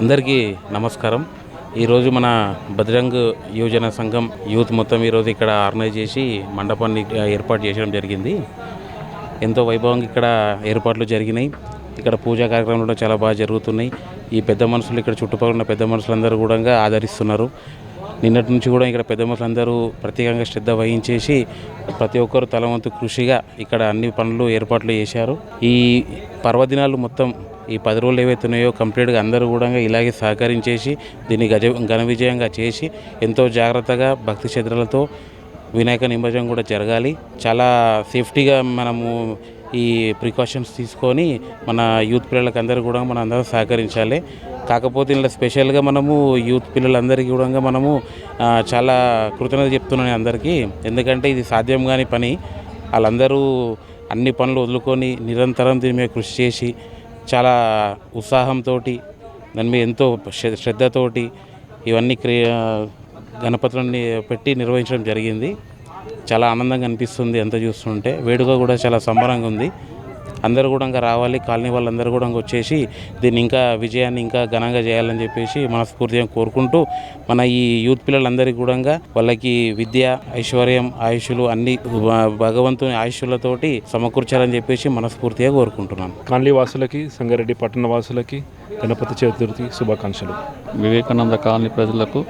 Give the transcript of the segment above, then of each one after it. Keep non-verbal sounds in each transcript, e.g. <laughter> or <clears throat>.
అందరికీ నమస్కారం. ఈరోజు మన బజరంగ్ యువజన సంఘం యూత్ మొత్తం ఈరోజు ఇక్కడ ఆర్గనైజ్ చేసి మండపాన్ని ఏర్పాటు చేయడం జరిగింది. ఎంతో వైభవంగా ఇక్కడ ఏర్పాట్లు జరిగినాయి. ఇక్కడ పూజా కార్యక్రమాలు కూడా చాలా బాగా జరుగుతున్నాయి. ఈ పెద్ద మనుషులు ఇక్కడ చుట్టుపక్కల ఉన్న పెద్ద మనుషులందరూ కూడా ఆదరిస్తున్నారు. నిన్నటి నుంచి కూడా ఇక్కడ పెద్ద మనుషులందరూ ప్రత్యేకంగా శ్రద్ధ వహించేసి ప్రతి ఒక్కరు తల వంతు కృషిగా ఇక్కడ అన్ని పనులు ఏర్పాట్లు చేశారు. ఈ పర్వదినాలు మొత్తం ఈ పది రోజులు ఏవైతే ఉన్నాయో కంప్లీట్గా అందరూ కూడా ఇలాగే సహకరించేసి దీన్ని గజ ఘన విజయంగా చేసి ఎంతో జాగ్రత్తగా భక్తి శ్రద్ధలతో వినాయక నిమజ్జనం కూడా జరగాలి. చాలా సేఫ్టీగా మనము ఈ ప్రికాషన్స్ తీసుకొని మన యూత్ పిల్లలకి అందరూ కూడా మనం అందరం సహకరించాలి. కాకపోతే ఇలా స్పెషల్గా మనము యూత్ పిల్లలందరికీ కూడా మనము చాలా కృతజ్ఞత చెప్తున్నాను అందరికీ. ఎందుకంటే ఇది సాధ్యం కాని పని. వాళ్ళందరూ అన్ని పనులు వదులుకొని నిరంతరం దీని మీద కృషి చేసి చాలా ఉత్సాహంతో దాని మీద ఎంతో శ్రద్ధతోటి ఇవన్నీ క్రియ గణపతులని పెట్టి నిర్వహించడం జరిగింది. చాలా ఆనందంగా అనిపిస్తుంది ఎంత చూస్తుంటే. వేడుక కూడా చాలా సంబరంగా ఉంది. అందరూ కూడా ఇంకా రావాలి. కాలనీ వాళ్ళందరూ కూడా ఇంకా వచ్చేసి దీన్ని ఇంకా విజయాన్ని ఇంకా ఘనంగా చేయాలని చెప్పేసి మనస్ఫూర్తిగా కోరుకుంటూ మన ఈ యూత్ పిల్లలందరికీ కూడా వాళ్ళకి విద్య ఐశ్వర్యం ఆయుష్లు అన్ని భ- భగవంతుని ఆయుష్లతోటి సమకూర్చాలని చెప్పేసి మనస్ఫూర్తిగా కోరుకుంటున్నాను. కాలనీ వాసులకి సంగారెడ్డి పట్టణ వాసులకి గణపతి చతుర్థి శుభాకాంక్షలు. వివేకానంద కాలనీ ప్రజలకు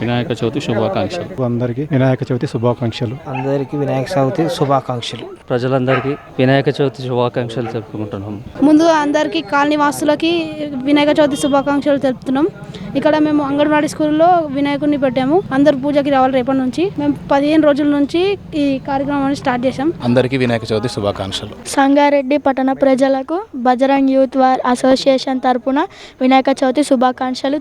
వినాయక చవితి శుభాకాంక్షలు. అందరికీ వినాయక చవితి శుభాకాంక్షలు. అందరికీ వినాయక చవితి శుభాకాంక్షలు. ప్రజలందరికీ వినాయక చవితి శుభాకాంక్షలు తెలుపుకుంటున్నాము ముందుగా అందరికీ కాలనీ వాసులకి వినాయక చవితి శుభాకాంక్షలు తెలుపుతున్నాం. ఇక్కడ మేము అంగన్వాడీ స్కూల్లో వినాయకుడిని పెట్టాము. అందరు పూజకి రావాలి రేపటి నుంచి. మేము పదిహేను రోజుల నుంచి ఈ కార్యక్రమాన్ని స్టార్ట్ చేసాం అందరికీ వినాయక చవితి శుభాకాంక్షలు. సంగారెడ్డి పట్టణ ప్రజలకు బజరంగ్ యూత్ వార్ అసోసియేషన్ తరపున వినాయక చవితి శుభాకాంక్షలు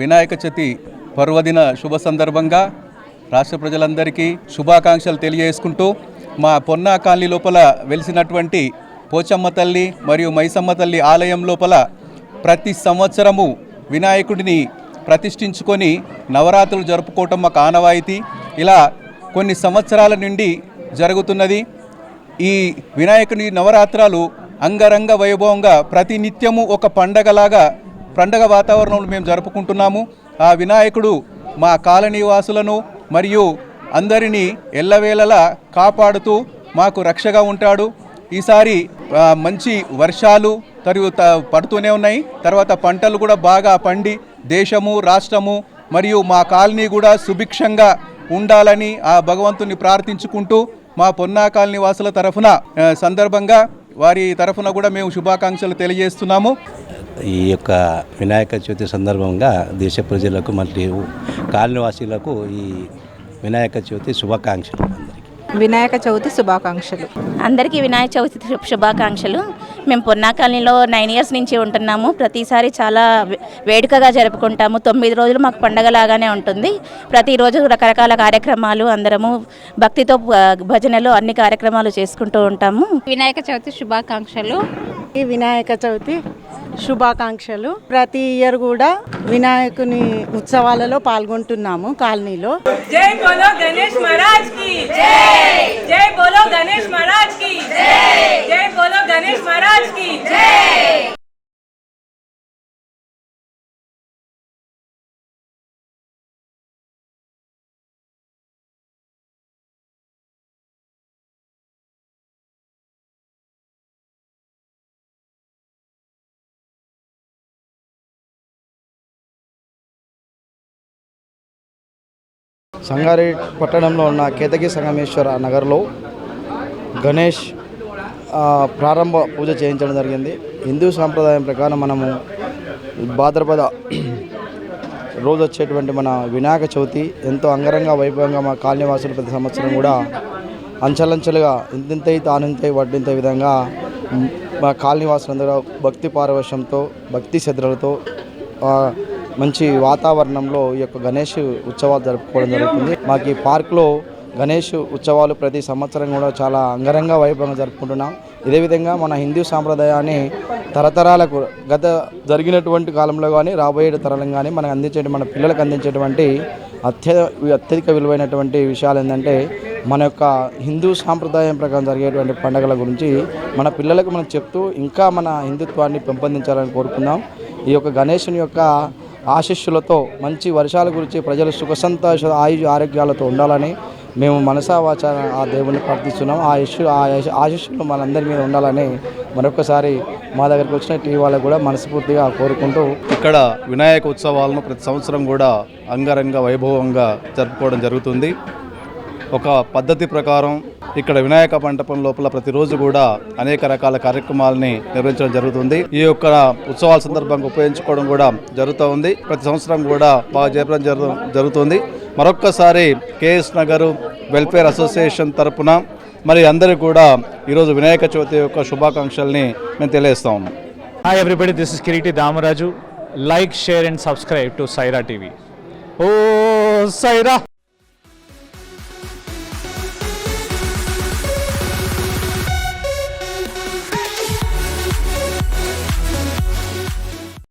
వినాయక చవితి పర్వదిన శుభ సందర్భంగా రాష్ట్ర ప్రజలందరికీ శుభాకాంక్షలు తెలియజేసుకుంటూ మా పొన్నా కాలనీ లోపల వెలిసినటువంటి పోచమ్మ తల్లి మరియు మైసమ్మ తల్లి ఆలయం లోపల ప్రతి సంవత్సరము వినాయకుడిని ప్రతిష్ఠించుకొని నవరాత్రులు జరుపుకోవటం మాకు ఆనవాయితీ. ఇలా కొన్ని సంవత్సరాల నుండి జరుగుతున్నది. ఈ వినాయకుని నవరాత్రాలు అంగరంగ వైభవంగా ప్రతి నిత్యము ఒక పండగలాగా పండగ వాతావరణంలో మేము జరుపుకుంటున్నాము. ఆ వినాయకుడు మా కాలనీ వాసులను మరియు అందరినీ ఎల్లవేళలా కాపాడుతూ మాకు రక్షగా ఉంటాడు. ఈసారి మంచి వర్షాలు తరువాత పడుతూనే ఉన్నాయి. తర్వాత పంటలు కూడా బాగా పండి దేశము రాష్ట్రము మరియు మా కాలనీ కూడా సుభిక్షంగా ఉండాలని ఆ భగవంతుని ప్రార్థించుకుంటూ మా పొన్నా కాలనీ వాసుల తరఫున సందర్భంగా వారి తరఫున కూడా మేము శుభాకాంక్షలు తెలియజేస్తున్నాము. ఈ యొక్క వినాయక చవితి సందర్భంగా దేశ ప్రజలకు మరియు కాలనివాసీలకు ఈ వినాయక చవితి శుభాకాంక్షలు అందరికీ. వినాయక చవితి శుభాకాంక్షలు. అందరికీ వినాయక చవితి శుభ- శుభాకాంక్షలు. మేము పొన్నా కాలనీలో నైన్ ఇయర్స్ నుంచి ఉంటున్నాము. ప్రతిసారి చాలా వే- వేడుకగా జరుపుకుంటాము. తొమ్మిది రోజులు మాకు పండగలాగానే ఉంటుంది. ప్రతిరోజు రకరకాల కార్యక్రమాలు అందరము భక్తితో భజనలు అన్ని కార్యక్రమాలు చేసుకుంటూ ఉంటాము. వినాయక చవితి శుభాకాంక్షలు. ఈ వినాయక చవితి శుభాకాంక్షలు. ప్రతి ఇయర్ కూడా వినాయకుని ఉత్సవాలలో పాల్గొంటున్నాము కాలనీలో. జై బోలో గణేష్ మహారాజ్కి. జై జై బోలో గణేష్ మహారాజ్ సంగారెడ్డి పట్టణంలో ఉన్న కేతకి సంగమేశ్వర నగర్లో గణేష్ ప్రారంభ పూజ చేయించడం జరిగింది. హిందూ సాంప్రదాయం ప్రకారం మనము భాద్రపద <clears throat> రోజు వచ్చేటువంటి మన వినాయక చవితి ఎంతో అంగరంగ వైభవంగా మా కాలనీవాసులు ప్రతి సంవత్సరం కూడా అంచెలంచెలుగా ఇంతింతై తానింతై వడ్డింత విధంగా మా కాలనీవాసులందరూ భక్తి పారవశ్యంతో భక్తి శ్రద్ధలతో మంచి వాతావరణంలో ఈ యొక్క గణేష్ ఉత్సవాలు జరుపుకోవడం జరుగుతుంది. మాకు ఈ పార్క్లో గణేష్ ఉత్సవాలు ప్రతి సంవత్సరం కూడా చాలా అంగరంగ వైభవంగా జరుపుకుంటున్నాం. ఇదే విధంగా మన హిందూ సాంప్రదాయాన్ని తరతరాలకు గత జరిగినటువంటి కాలంలో కానీ రాబోయే తరాలను కానీ మనకు అందించే మన పిల్లలకు అందించేటువంటి అత్య అత్యధిక విలువైనటువంటి విషయాలు ఏంటంటే మన యొక్క హిందూ సాంప్రదాయం ప్రకారం జరిగేటువంటి పండుగల గురించి మన పిల్లలకు మనం చెప్తూ ఇంకా మన హిందుత్వాన్ని పెంపొందించాలని కోరుకుందాం. ఈ యొక్క గణేషుని యొక్క ఆశీస్సులతో మంచి వర్షాల గురించి ప్రజలు సుఖ సంతోష ఆయు ఆరోగ్యాలతో ఉండాలని మేము మనసావాచ ఆ దేవుని ప్రార్థిస్తున్నాం. ఆ ఇష్యూ ఆ ఆశిష్యులు మనందరి మీద ఉండాలని మరొకసారి మా దగ్గరికి వచ్చిన టీవీ వాళ్ళకు కూడా మనస్ఫూర్తిగా కోరుకుంటూ ఇక్కడ వినాయక ఉత్సవాలను ప్రతి సంవత్సరం కూడా అంగరంగ వైభవంగా జరుపుకోవడం జరుగుతుంది. ఒక పద్ధతి ప్రకారం ఇక్కడ వినాయక మండపం లోపల ప్రతిరోజు కూడా అనేక రకాల కార్యక్రమాలని నిర్వహించడం జరుగుతుంది. ఈ యొక్క ఉత్సవాల సందర్భంగా ఉపయోగించుకోవడం కూడా జరుగుతూ ఉంది. ప్రతి సంవత్సరం కూడా బాగా జరపడం జరుగు జరుగుతుంది. మరొక్కసారి కేఎస్ నగర్ వెల్ఫేర్ అసోసియేషన్ తరపున మరి అందరికీ కూడా ఈరోజు వినాయక చవితి యొక్క శుభాకాంక్షల్ని మేము తెలియజేస్తా ఉన్నాం. Hi everybody this is Kireeti Damaraju like share and subscribe to Saira TV oh Sye Raa